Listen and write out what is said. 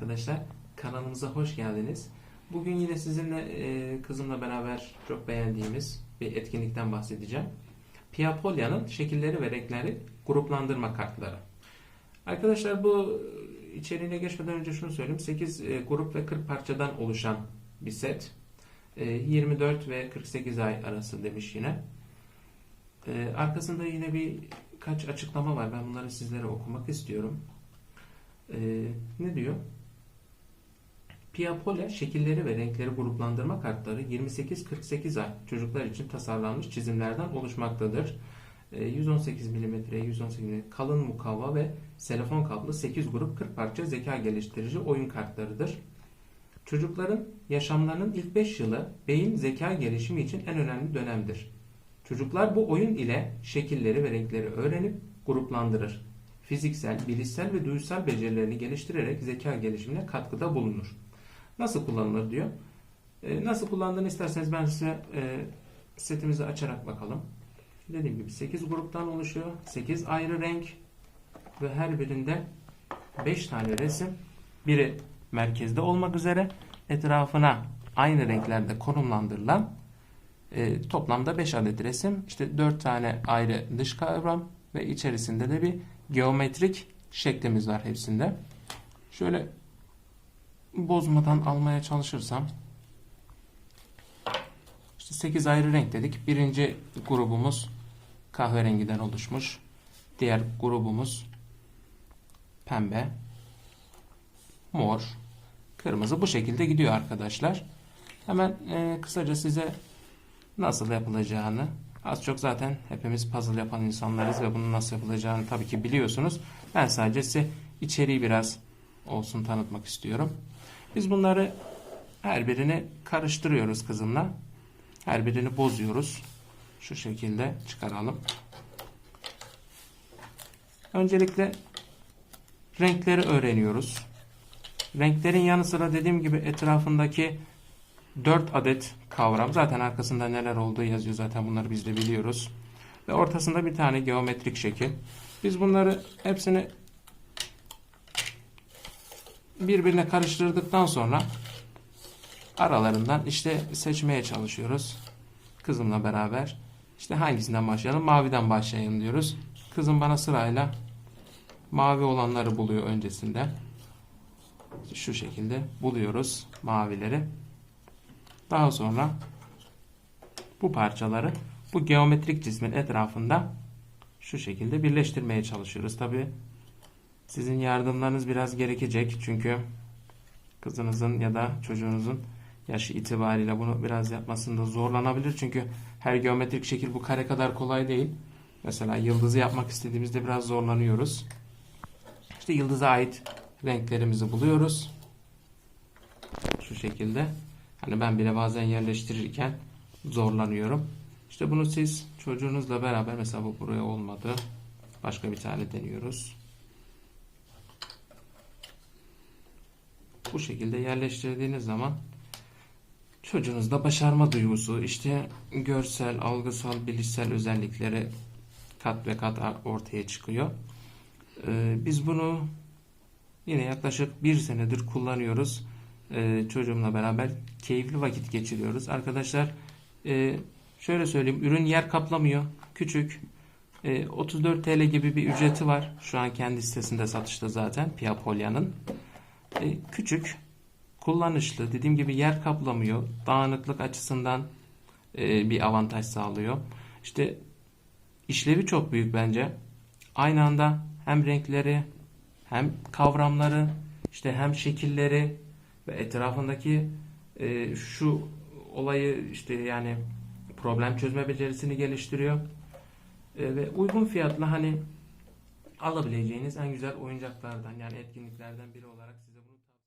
arkadaşlar. Kanalımıza hoş geldiniz. Bugün yine sizinle e, kızımla beraber çok beğendiğimiz bir etkinlikten bahsedeceğim. Piapolya'nın şekilleri ve renkleri gruplandırma kartları. Arkadaşlar bu içeriğine geçmeden önce şunu söyleyeyim. 8 e, grup ve 40 parçadan oluşan bir set. E, 24 ve 48 ay arası demiş yine. E, arkasında yine bir kaç açıklama var. Ben bunları sizlere okumak istiyorum. E, ne diyor? Piapola şekilleri ve renkleri gruplandırma kartları 28-48 ay çocuklar için tasarlanmış çizimlerden oluşmaktadır. E, 118 mm, 118 mm kalın mukavva ve selefon kablo 8 grup 40 parça zeka geliştirici oyun kartlarıdır. Çocukların yaşamlarının ilk 5 yılı beyin zeka gelişimi için en önemli dönemdir. Çocuklar bu oyun ile şekilleri ve renkleri öğrenip gruplandırır. Fiziksel, bilişsel ve duysal becerilerini geliştirerek zeka gelişimine katkıda bulunur. Nasıl kullanılır diyor. E, nasıl kullandığını isterseniz ben size e, setimizi açarak bakalım. Dediğim gibi 8 gruptan oluşuyor. 8 ayrı renk ve her birinde 5 tane resim. Biri merkezde olmak üzere etrafına aynı renklerde konumlandırılan e, toplamda 5 adet resim. İşte 4 tane ayrı dış kavram ve içerisinde de bir geometrik şeklimiz var hepsinde. Şöyle bozmadan almaya çalışırsam işte 8 ayrı renk dedik. Birinci grubumuz kahverengiden oluşmuş. Diğer grubumuz pembe, mor, kırmızı bu şekilde gidiyor arkadaşlar. Hemen e, kısaca size nasıl yapılacağını az çok zaten hepimiz puzzle yapan insanlarız ve bunun nasıl yapılacağını tabii ki biliyorsunuz. Ben sadece size içeriği biraz olsun tanıtmak istiyorum. Biz bunları her birini karıştırıyoruz kızımla. Her birini bozuyoruz. Şu şekilde çıkaralım. Öncelikle renkleri öğreniyoruz. Renklerin yanı sıra dediğim gibi etrafındaki 4 adet kavram. Zaten arkasında neler olduğu yazıyor zaten bunları biz de biliyoruz. Ve ortasında bir tane geometrik şekil. Biz bunları hepsini birbirine karıştırdıktan sonra aralarından işte seçmeye çalışıyoruz. Kızımla beraber. İşte hangisinden başlayalım? Maviden başlayalım diyoruz. Kızım bana sırayla mavi olanları buluyor öncesinde. Şu şekilde buluyoruz mavileri. Daha sonra bu parçaları bu geometrik cismin etrafında şu şekilde birleştirmeye çalışıyoruz. Tabi sizin yardımlarınız biraz gerekecek. Çünkü kızınızın ya da çocuğunuzun yaşı itibariyle bunu biraz yapmasında zorlanabilir. Çünkü her geometrik şekil bu kare kadar kolay değil. Mesela yıldızı yapmak istediğimizde biraz zorlanıyoruz. İşte yıldıza ait renklerimizi buluyoruz. Şu şekilde. Hani ben bile bazen yerleştirirken zorlanıyorum. İşte bunu siz çocuğunuzla beraber mesela bu buraya olmadı. Başka bir tane deniyoruz. Bu şekilde yerleştirdiğiniz zaman çocuğunuzda başarma duygusu, işte görsel, algısal, bilişsel özellikleri kat ve kat ortaya çıkıyor. Ee, biz bunu yine yaklaşık bir senedir kullanıyoruz. Ee, çocuğumla beraber keyifli vakit geçiriyoruz. Arkadaşlar e, şöyle söyleyeyim, ürün yer kaplamıyor. Küçük. E, 34 TL gibi bir ücreti var. Şu an kendi sitesinde satışta zaten Piapolya'nın. E, küçük, kullanışlı, dediğim gibi yer kaplamıyor. Dağınıklık açısından e, bir avantaj sağlıyor. İşte işlevi çok büyük bence. Aynı anda hem renkleri hem kavramları işte hem şekilleri ve etrafındaki e, şu olayı işte yani problem çözme becerisini geliştiriyor. Ve uygun fiyatla hani alabileceğiniz en güzel oyuncaklardan yani etkinliklerden biri olarak